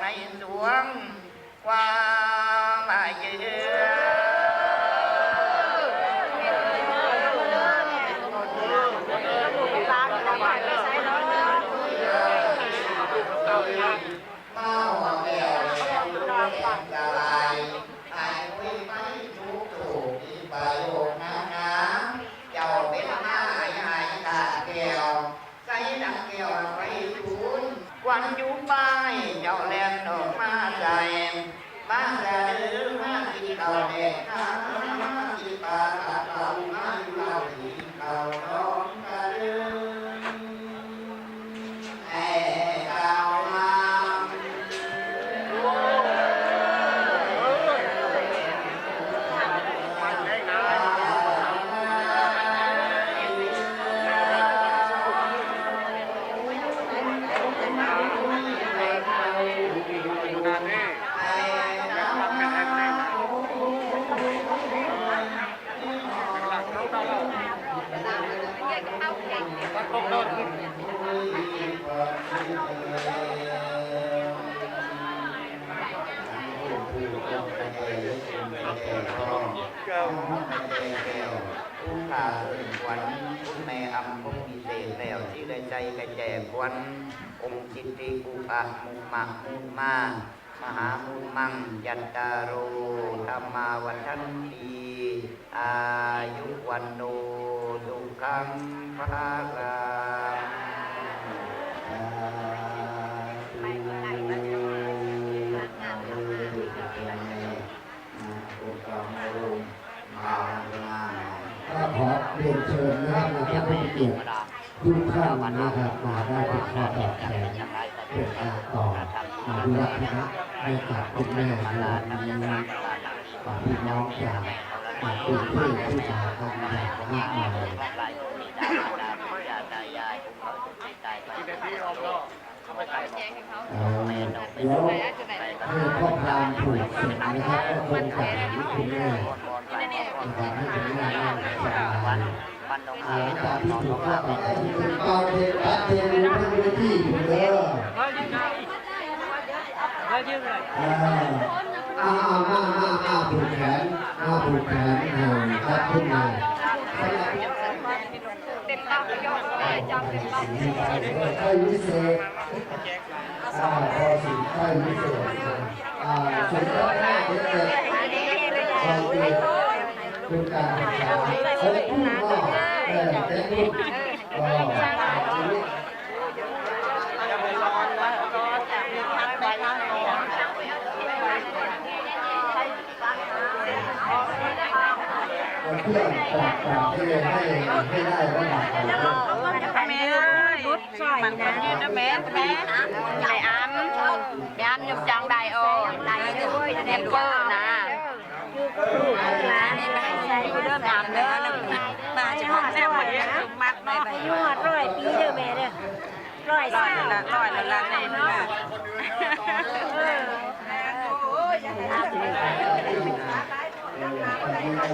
ในสวงความมาเยือมาหัวแก้วแล้วแก้วกายไอ้วิไม่ทุกถูกอีประโยชน์นานาเจ้าเป็นหน้าไอ้ไอ้ตาแก้ว ใส่ดังแก้วไปทุนควันอยู่ป้ายเจ้าแลนอ มาใส่มาแต่หรือมาที่เราเด็ก ติกุปะมุมะมุมามหามุมังยันตาโรธรรมาวันทันตีอายุวันโนสุขังพระลังก็ขอเรียนเชิญนะครับท่านผู้มีเกียรติทุกท่านนะครับมาได้เป็นข้อตอบแทน เป็นการต่อมาดูรักนะให้กับคุณแม่ในวันนี้ฝากพี่น้องจากมาเป็นเพื่อที่มาทำอย่างมากมายเดี๋ยวให้พ่อพรามถูกสร็จนะครับก็คงจะเห็นคุณแม่นะครับให้คุณแม่นั่งสบาย หลังจากที่ถูกฆ่าตายเป็นกอเทปัสเทนูทั้งพื้นที่อยู่เด้ออ่าอ่ามามามาผูกแขนมาผูกแขนเออครับขึ้นมาเต็มตาก็ยอดเลยจำเต็มตาใช่วิเศษอ่าพอสิใช่วิเศษอ่าสุดยอดมากเด็กเด็กความด็ก เป็นการศึกษาเฮ้ยพูดว่าเออแต่พูดก็ชีวิตเพื่อนฝากฝากที่ให้ให้ได้ระดับของเพื่อนแม่รุดใส่นะแม่แม่ไอ้อ้ำไอยกจังได้อ้แอมเริ่มอ้ำเด้อมาจะมาแซ่บเหมือนมัดเนาะยอดร้อยปีเด้อแม่เด้อร้อยร้อยมละร้อยละละแน่นอน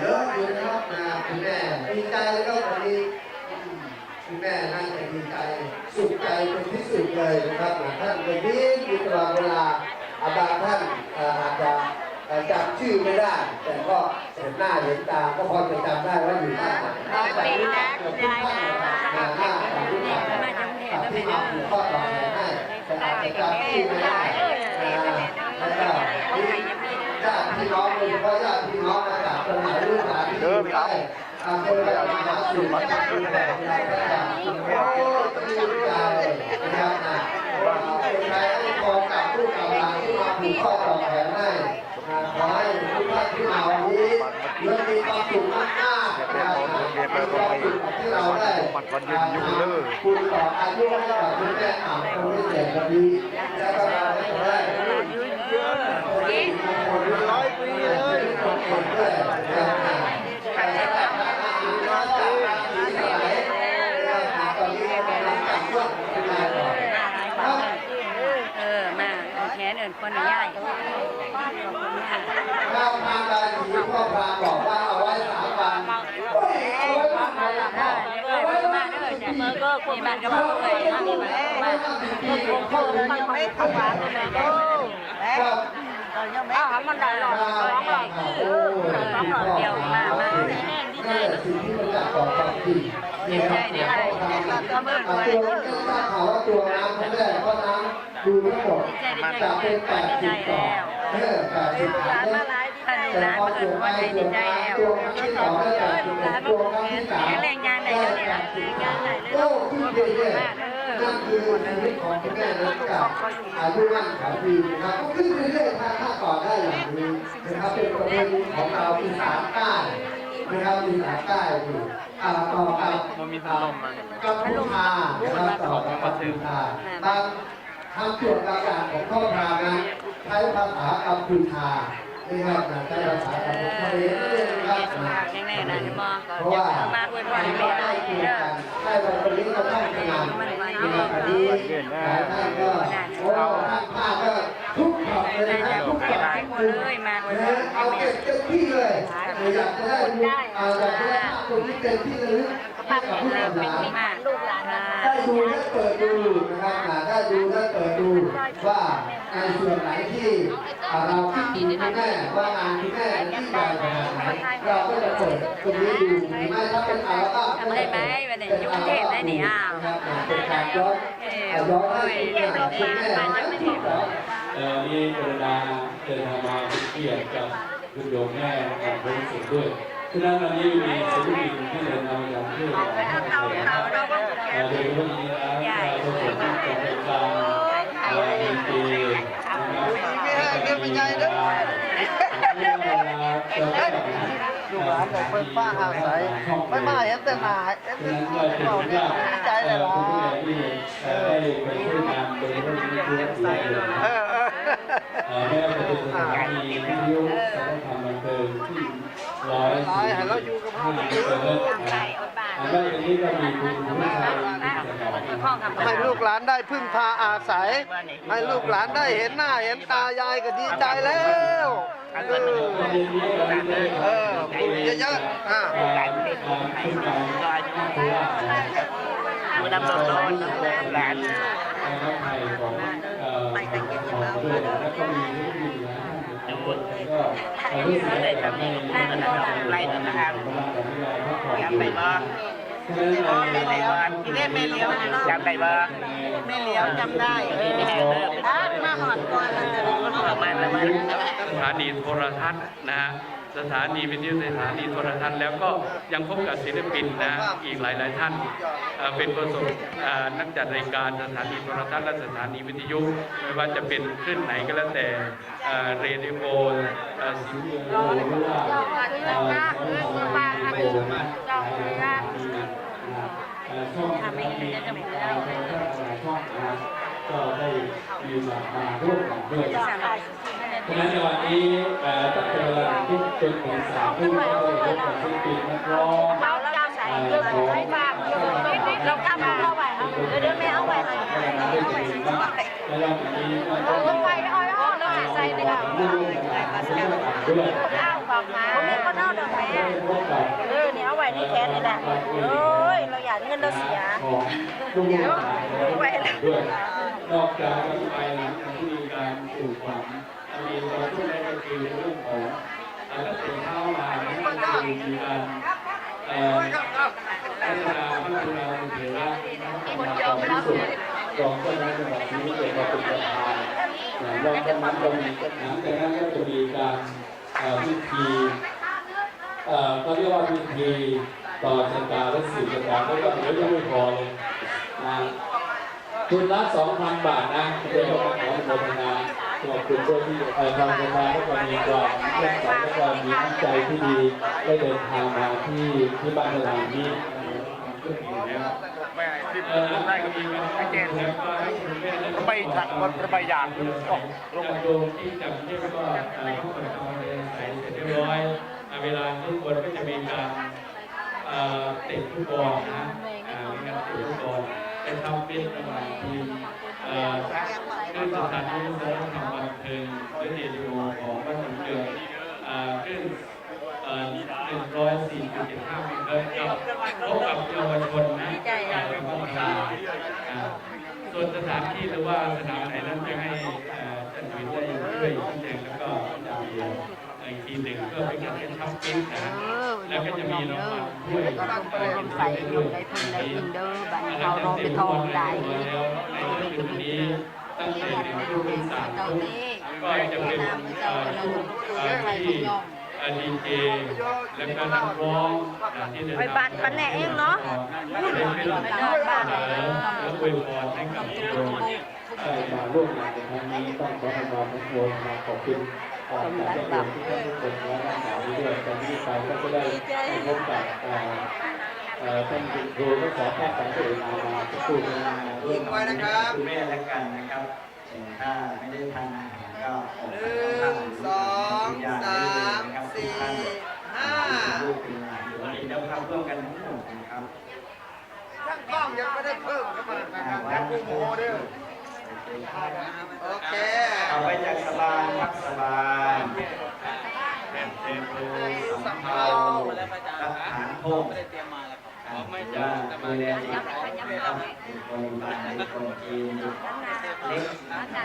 เยอะอยู่นะครับคุณแม่ดีใจแล้ววันนี้คุณแม่น่าจะดีใจสุขใจเป็นที่สุดเลยนะครับท่านเป็นที่อยู่ตลอดเวลาอาบาท่านอาจจะจำชื่อไม่ได้ แต่ก็ เห็นหน้าเห็นตาก็พอจะจำได้ว่าอยู่ที่ไหนแต่รู้จักเกือบทุกท่านนะหน้าของทุกท่านที่มาผูกข้อต่อแทนให้ตาจจะจำชื่อไม่ได้แล้วก็ญาติพี่น้องโดยเฉพาะญาติพี่น้องมาจากจังหวัดลูกหลานที่อยู่ใกล้อ่าคนแบบมาหาสู่มาจากที่แบบเราก็อยากคุณโอ้ชื่นใจนะครับนะคนไทยให้พรกับผู้กำลังที่มาผูกข้อต่อแขนให้ขอให้ทุกท่านที่มาวันนี้เรื่องมีความสุขมากๆนะครับ มีความสุขที่เราได้อ่าคุณต่ออายุให้กับคุณแม่อ่าวคนพิเศษวันนี้แล้วก็เราให้ได้คนร้อยปีเลยอกด้วยปีเลยบ เออมาแขนเอินคนใหญ่ ข้าวทางใดที่พ่อพาบอกว่าเอาไว้สามวันเอาไว้พักไหนล่ะพ่อเอาไว้ มา พัก เด้อ ไหน จ้ะมือก็ คน มีบ้าบ้านนก็บบอกเลยยมีมีบ้าบ้านนคนคนไม่เข้าบ้านเลยโอ้อ้าวมันได้หรอร้องหรอกคือร้องหรอกเดียวมามานั่นแหละสิ่งที่มันจะก่อความจริงนี่ครับตัวมันก็ทราบข่าวว่าตัวน้ำนั่นแหละก็น้ำดูทั้งหมดจะเป็นแปดสิบต่อเออแปดสิบต่อ ท่านร้านเปิดว่าใจดีใจแล้วตัวครั้งที่สองได้แปดสิบตัวครั้งที่สามแรงงานไหนเดี๋ยวนี้ล่ะแรงงานไหนเลยโอ้ขึ้นเรื่อยๆนั่นคือชีวิตของคุณแม่นั้นกับอายุมั่นขายดีนะครับก็ขึ้นเรื่อยๆถ้าถ้าต่อได้อย่างนี้นะครับเป็นประเพณีของเราอีสานใต้นะครับอีสานใต้อยู่อ่าต่อกับกัมพูชานะครับต่อกับกัมพูชาบางทางส่วนต่างๆของข้อพรานั้นใช้ภาษากัมพูชา นะครับใช้ภาษากัมพูชาเรียนเรียนนะครับแน่ๆนะมอเพราะว่ามาอวยพรไม่แม่ได้คุยกันใช่วันนี้ก็ต้องทำงานนะครับอันนี้หลายท่านก็โอ้ท่านป้าก็ทุกขอบเลยนะทุกขอบหลายคนเลยมาอวยเอาเต็มที่เลยอยากจะได้อยากจะได้ภาพตรงที่เต็มที่เลย ให้กับผู้เริ่มทำเป็นงานมากลูกหลานได้ดูและเปิดดูนะครับอ่าได้ดูและเปิดดูว่าในส่วนไหนที่อ่าเราคิดถึงคุณแม่ว่างานคุณแม่ที่ใหญ่ขนาดไหนเราก็จะเปิดตรงนี้ดูหรือไม่ถ้าเป็นอัลบั้มทำได้ไหมวันนี้ยุ่งเทพได้หนิอ้าวนะครับเป็นการย้อนอ่าย้อนให้คุณแม่คุณแม่ที่สอง เอ่อนี่กรุณาเดินทางมาเป็นเกียรติกับคุณโยมแม่ของพระสุด้วยฉะนั้นวันนี้มีศิลปินทางมาจากที่อื่นนะครับ เอ่อโดยเฉพาะอย่างนี้นะเอ่อประสบการณ์จากรายการเอ่อดนตรีนะครับลูกหลานแต่เพิ่นป้าอาศัยไม่มาเห็นแต่หนาเห็นแต่ใจเลยล่ะได้ไปช่วยงานโดยเฉพาะอย่างนี้คือที่เออเอ่อไม่ว่าจะเป็นสถานีวิทยุสถานธรรมบันเทิงที่อยสี่สิบห้าเปิดอันนั้นอย่างนี้ก็มีคุณผู้ชาย ให้ลูกหลานได้พึ่งพาอาศัย ให้ลูกหลานได้เห็นหน้าเห็นตายายก็ดีใจแล้วเออประเด็นนี้เราได้เออบุญเยอะๆอ่าการการขึ้นการผู้ว่านะครับดำรงร้อนหลานการรับไทยของเอ่อของด้วยแล้วก็มีผู้มีหลายท่านคนก็เรารู้สึกว่าจะมีมันอะไรนะครับจำได้บ้าง จำได้บ้างที่เล่นไม่เลี้ยวจำได้บ้างไม่เลี้ยวจำได้เออมาหอดก่อนแล้วจะมามันแล้วมันสถานีโทรทัศน์นะฮะสถานีวิทยุสถานีโทรทัศน์แล้วก็ยังพบกับศิลปินนะอีกหลาย ๆ ท่านเป็นประสบนักจัดรายการสถานีโทรทัศน์และสถานีวิทยุไม่ว่าจะเป็นคลื่นไหนก็แล้วแต่เรดิโอสิงที่เรารู้ว่าเอ่อของเรา ช่องนะก็ได้มีมาร่วมกันด้วยฉะนั้นในวันนี้ตั้งแต่เวลาทุ่มจนถึงสามทุ่มก็ได้พบกับศิลปินนักร้องเราจำใส่เรื่องให้บ้างเราจำเข้าไปครับเดี๋ยวไม่เอาไปให้ในวันนี้ก็ต้เอาองไปอ้อยอ้อเราใส่ในกระร่วเป๋ามกันด้วยข้าวปากมาไม่ก็นอกดอกแม่เออเนี่ยเอาไว้ในแขนนี่แหละโอ้ยเราอยากเงินเราสีย ของลุงหลานด้วยนอกจากจะไปที่มีการปลูกฝังมีเราช่วยได้ก็คือเรื่องของตั้งแต่เช้าวมาก็คือมีการพัฒนาพัฒนาเถระความสุขรองเจ้าหน้าที่จังหวัดนี้เกี่ยวกับปฏิบัติการรองเจ้าหน้าที่หลังจากนั้นก็จะมีการพิธีเอ่อเขาเรียกว่าพิธีต่อชะตาและสืบชะตาแล้วก็เดี๋ยวยังไม่ พอเลยนะทุนละ2,000บาทนะเดี๋ยวเราขออนุโมทนาขอบคุณด้วยที่เอ่อทางชะตาแล้วก็มีความเลื่อมใสและก็มีน้ำใจที่ดีได้เดินทางมาที่ที่บ้านเรานี้เอ่อได้ก็มีการแจ้งแล้วก็ให้คุณแม่และไปถักมันไปอย่างลงมาดูที่จับเรียกว่าเอ่อผู้ปกครองเรียนใส่เสร็จเรียบร้อยอ่าเวลาทุกคนก็จะมีการเอ่อเตะฟุตบอลนะอ่ามีการเตะฟุ เป็นทำเป็นระหว่างทีมเอ่อขึ้นสถานที่วัฒนธรรมบันเทิงและเรดิโอของบ้านสวนเกลืออ่าขึ้นเอ่อ104.75เมกะเฮิรตซ์กับพบกับเยาวชนนะจากกัมพูชาส่วนสถานที่หรือว่าสนามไหนนั้นจะให้เอ่อท่านวินได้ช่วยชี้แจงแล้วก็จะมี อีกทีหนึ่งเพื่อเป็นการกระชับมิตรนะฮะแล้วก็จะมีรางวัลด้วยใส่ลูกได้ทุนได้อินเดอร์บัดนเขาโรไปทองได้แล้วในคืนนี้ตั้งแต่หนึ่งทุ่มถึงสามทุ่มก็จะเป็นเอ่อช่วงเอ่อที่เอ่อดีเจแล้วก็นักร้องอ่าที่เดินไปทางบัตรปันแหน่เองเนาะ เป็นเป็นเอ่อและอวยพรให้กับทุกคนเอ่อมาร่วมงานในครั้งนี้ต้องขอทำความอวยมาขอบคุณ เอ่อการจัดงานทุกท่านทุกคนและนักข่าวด้วยจากนี้ไปก็จะได้พบกับเอ่อเอ่อท่านคุณครูทั้งสองท่านสามตัวเองมาสักครู่หนึงร่วมไว้นะครับคุณแม่และกันนะครับเอ่อถ้าไม่ได้ทานอาหารก็ออกหไปนึ่ทานงสองสามสี่ห้าลูกเป็นหลานวันนี้เราทำร่วมกันทั้งหมดนะครับช่างกล้องยังไม่ได้เพิ่มเข้ามานะครับแล้วกูโมเด้อ โอเคเอาไปจากสบานพักสบานเป็นเทปโลสัมเภาตักฐารพงศ์ไม่จ้าดูแลจิตครับคนบ้านคนจีน เล็ก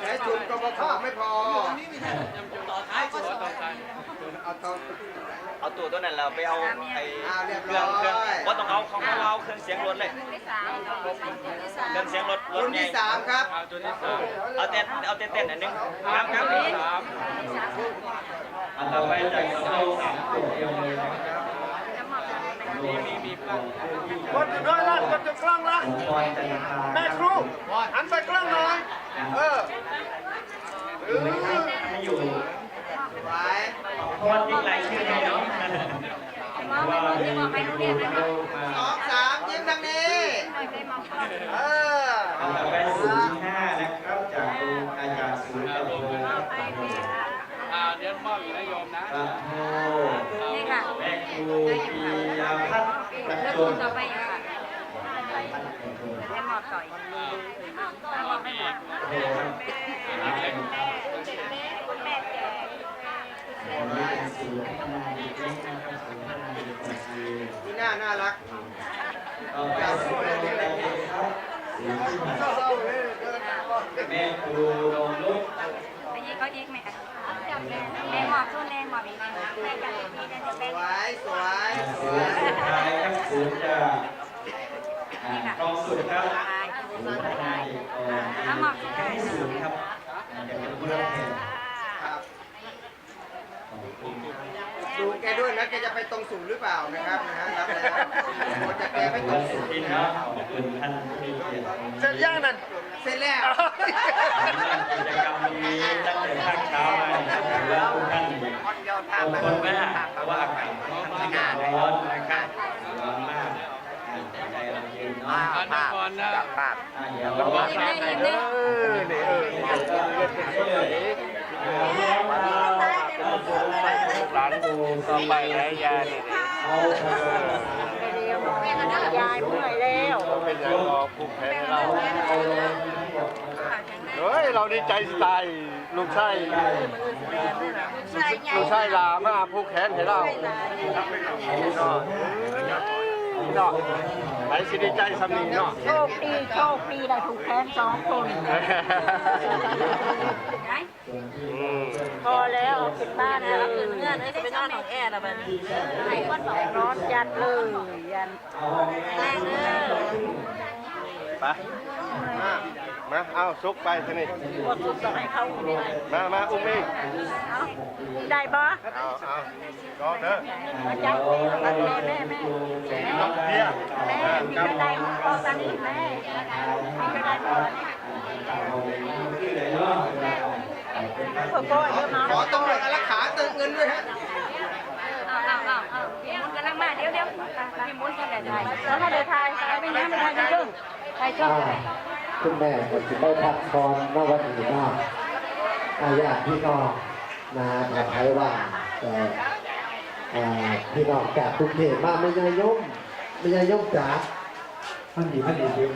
แค่จุดกบข้าไม่พอเอาต่อเอาตัวตัวนั้นเราไปเอาไอ้อ่าเรียบเครื่ร้องเครื่องอยว่าต้องเอาของเราเอาเครื่องเสียงรถเลยเครื่องเสียงรถรถรุ่นใหญ่ที่สามครับเอาเต้นเอาเต้นเต้นอันหนึงครับครับอันต่อไปจากสบานสามตัวเดียวเลยนะครับมีมีมีปลั๊กกดอยู่ด้วยล่ะกดอยู่กล้องละผมพรจันทราแม่ครูหันไปกล้องหน่อย เอออยู่ไม่อยู่ไว้เพราะว่ายิ่งรายชื่อให้เนาะว่าเดี๋ยวเรามาสองสามยิ้มทางนี้เอออันต่อไปศูนย์ที่ห้านะครับจากครูอาจารย์ศูนย์ตะโพครับอ่าเดี๋ยวมอบอยู่นะโยมนะตะโพนี่ค่ะแม่ครูปียพัฒน์ประแล้วจคุนณต่อไปค่ะให้มอต่อยมันนี้เป็นอันนี้เป็นศูนย์พัฒนาเด็กเล็กนะครับศูน นี่น่าน่ารักต่อไปศูนย์พัฒนาเด็กครับศูนย์ที่หกเศร้าๆเลยเดินก่แม่ครูดงลุกไปยี่เขาอีกไหมคะแม่หมอบสู้แม่หมอบอีกแม่จะมีได้สแม่วยสวยสวยย์สุดท้ายครับศูนย์จะอ่ากองสุดครับ ศูนย์พัฒนาเด็กอ่อนให้ศูนย์ครับจะเป็นผู้รับแทนครับขอบคุณครับดูแกด้วยนะแกจะไปตรงศูนย์หรือเปล่านะครับนะฮะรับแล้วโอ้จะแกไปตรงศูนย์ที่แล้วขอบคุณท่านผู้มีเกียรติเสร็จยังนั่นเสร็จแล้วกิจกรรมนี้ตั้งแต่ภาคเช้ามานะครับถือว่าทุกท่านอดทนมากเพราะว่าอากาศค่อนข้างร้อนนะครับร้อนมากแต่ใจ เราเย็นนาะอันนี้ก่อนนะอะเดี๋ยวเราก็ยิ้มได้ยิ้มได้เออนี่เออหลานดูต่อไปนะยาเนี่ยเอายายเมื่อยแล้วเป็นยังรอผูกแขนเราเฮ้ยเราดีใจสไตล์ลูกชายลูกชายลามาผูกแขนให้เรา เนาะเนาะไหนสิดีใจสำนีเนาะ โชคดีโชคดีได้ถูกแทนสองคนอืมพอแล้วปิดบ้านแล้วคืนเงื่อนไปนอนของแอร์แล้วมันไอ้ก้อนบอกร้อนยันเลยยันแรงเด้อไป มามาเอาซุกไปทีนี้กดทุกข์ให้เขามามาอุ้มอีกได้บ่เอาเอาก็เด้อมาจับแม่แม่แม่แม่เอาเพียแม่มีครับกระไดก็ตันแม่มีกระไดบ่โก้เยอะมาขอตำรวจอารักขาเติมเงินด้วยฮะเอาเอาเอาเอาพี่มุนกำลังมาเดี๋ยวเดี๋ยวพี่มุนจะได้ถ่ายแล้วถ้าได้ถ่ายไปยังไม่ถ่ายจะดึงถ่ายชอบ คุณแม่ก็จะได้พักผ่อนนวันนี้เนางอาญาพี่น้องนะถามไทยว่าแต่พี่น้องจากกรุงเทพมาไม่ยายมไม่ยายมจ๋าท่านดีท่านดีจริง